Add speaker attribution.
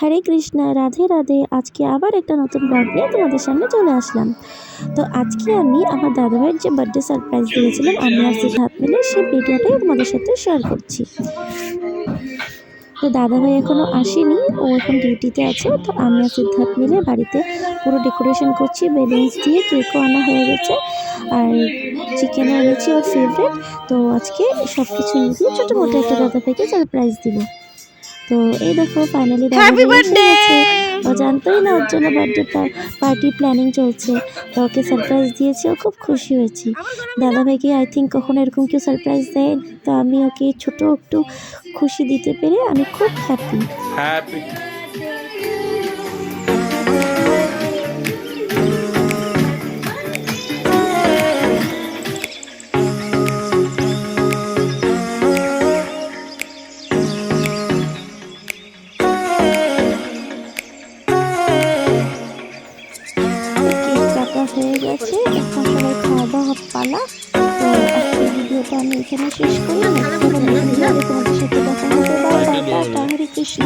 Speaker 1: হরে কৃষ্ণ, রাধে রাধে। আজকে আবার একটা নতুন ব্লগ নিয়ে তোমাদের সামনে চলে আসলাম। তো আজকে আমি আমার দাদাভাইয়ের যে বার্থডে সারপ্রাইজ দিয়েছিলাম, আমি আর হাত মিলে সেই ভিডিওটাই তোমাদের সাথে শেয়ার করছি। তো দাদাভাই এখনও আসেনি, ও এখন ডিউটিতে আছে। তো আমি আর সিদ্ধার্থ মিলে বাড়িতে পুরো ডেকোরেশন করছি, বেলুনস দিয়ে কেকও আনা হয়ে গেছে। আর চিকেনও এনেছি, ওর ফেভারেট তো আজকে সব কিছু মিলিয়ে ছোটো মোটো একটা দাদাভাইকে সারপ্রাইজ দিব। তো এই দেখো ফাইনালি
Speaker 2: হ্যাপি বার্থডে
Speaker 1: ও জানতোই না ওর জন্য বার্থডে পার্টি প্ল্যানিং চলছে। তো ওকে সারপ্রাইজ দিয়েছি ও খুব খুশি হয়েছি। দাদা দাদাভাইকে আই থিঙ্ক কখনো এরকম কেউ সারপ্রাইজ দেয় তো আমি ওকে ছোট একটু খুশি দিতে পেরে আমি খুব হ্যাপি
Speaker 3: হ্যাপি
Speaker 1: কাটা হয়ে গেছে। এখন সবাই খাওয়া দাওয়া পালা। তো আজকের ভিডিওটা আমি এখানে শেষ করি। নেক্সট কোনো ভিডিও তোমাদের সাথে দেখা হবে। হরে কৃষ্ণ।